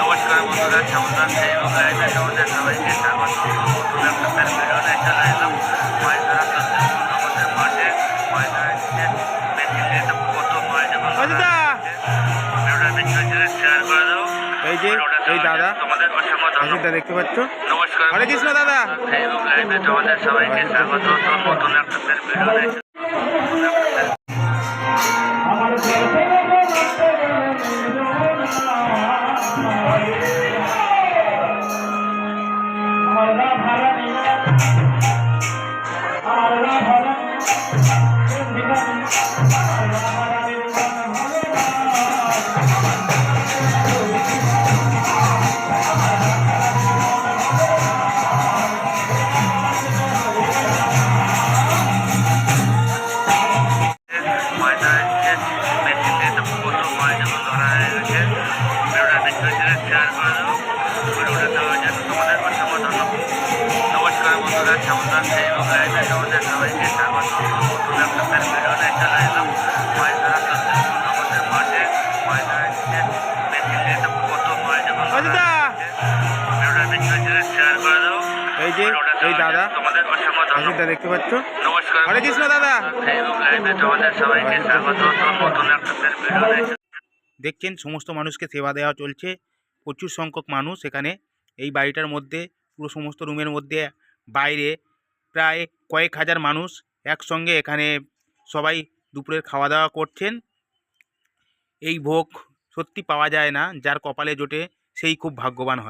নমস্কার বন্ধুরা শ্যামলার সেই লাইভে তোমাদের সবাইকে স্বাগত নতুন একটা ফের ভিডিও নিয়ে চলে এলাম এই যে, এই দাদা আমার দেখতে পাচ্ছ? হরে কৃষ্ণ, দাদা। সবাইকে স্বাগত নতুন একটা ফের ভিডিও শ্যামলার ফেসবুক সবাইকে স্বাগত চলে এলাম মাছ আমাদের মাঠে দিয়ে কত মাছ দেখছেন, সমস্ত মানুষকে সেবা দেওয়া চলছে। প্রচুর সংখ্যক মানুষ এখানে এই বাড়িটার মধ্যে, পুরো সমস্ত রুমের মধ্যে বাইরে প্রায় কয়েক হাজার মানুষ একসঙ্গে এখানে সবাই দুপুরের খাওয়া দাওয়া করছেন। এই ভোগ সত্যি পাওয়া যায় না, যার কপালে জোটে সেই খুব ভাগ্যবান হয়।